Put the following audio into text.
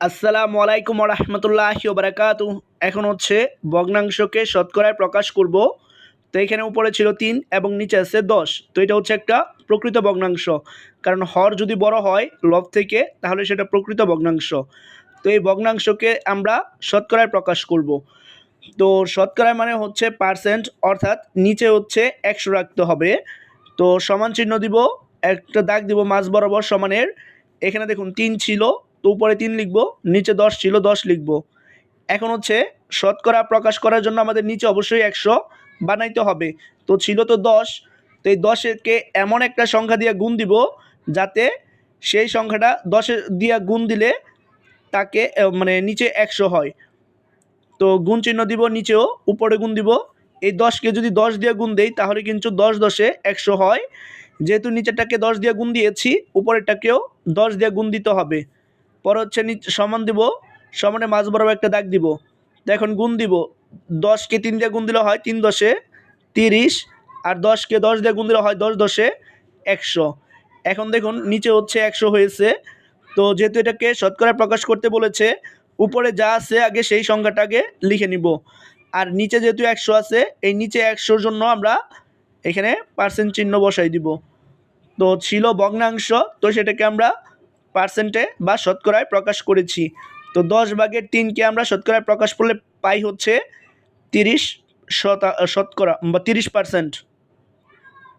আসসালামু আলাইকুম রহমতুল্লাহ বারাকাতু এখন হচ্ছে ভগ্নাংশকে শতকরায় প্রকাশ করব। তো এখানে উপরে ছিল তিন এবং নিচে আছে দশ। তো এটা হচ্ছে একটা প্রকৃত ভগ্নাংশ। কারণ হর যদি বড় হয় লব থেকে, তাহলে সেটা প্রকৃত ভগ্নাংশ। তো এই ভগ্নাংশকে আমরা শতকরায় প্রকাশ করব। তো শতকরায় মানে হচ্ছে পার্সেন্ট, অর্থাৎ নিচে হচ্ছে একশো রাখতে হবে। তো সমান চিহ্ন দিব, একটা দাগ দিব মাঝ বরাবর সমানের। এখানে দেখুন তিন ছিল তো উপরে তিন লিখব, নিচে দশ ছিল দশ লিখব। এখন হচ্ছে শতকরা প্রকাশ করার জন্য আমাদের নিচে অবশ্যই একশো বানাইতে হবে। তো ছিল তো দশ, তো এই দশেরকে এমন একটা সংখ্যা দিয়ে গুণ দিব যাতে সেই সংখ্যাটা দশে দিয়ে গুণ দিলে তাকে মানে নিচে একশো হয়। তো গুণ চিহ্ন দিব নিচেও, উপরে গুণ দিব। এই দশকে যদি দশ দিয়ে গুণ দেই, তাহলে কিন্তু দশ দশে একশো হয়। যেহেতু নিচেরটাকে দশ দিয়ে গুণ দিয়েছি, উপরেরটাকেও দশ দিয়ে গুণ দিতে হবে। পরে হচ্ছে নিচ সমান দিব, সমানে মাঝ বরাবর একটা দাগ দিব। এখন গুণ দিব, দশকে তিন দিয়ে গুণ দিলে হয় তিন দশে তিরিশ, আর দশকে দশ দিয়ে গুণ দিলে হয় দশ দশে একশো। এখন দেখুন নিচে হচ্ছে একশো হয়েছে। তো যেহেতু এটাকে শতকরা প্রকাশ করতে বলেছে, উপরে যা আছে আগে সেই সংখ্যাটাকে লিখে নিব। আর নিচে যেহেতু একশো আছে, এই নিচে একশোর জন্য আমরা এখানে পার্সেন্ট চিহ্ন বসাই দিব। তো ছিল ভগ্নাংশ, তো সেটাকে আমরা পার্সেন্টে বা শতকরায় প্রকাশ করেছি। তো দশ ভাগের তিনকে আমরা শতকরায় প্রকাশ করলে পাই হচ্ছে তিরিশ শতা, শতকরা বা তিরিশ পার্সেন্ট।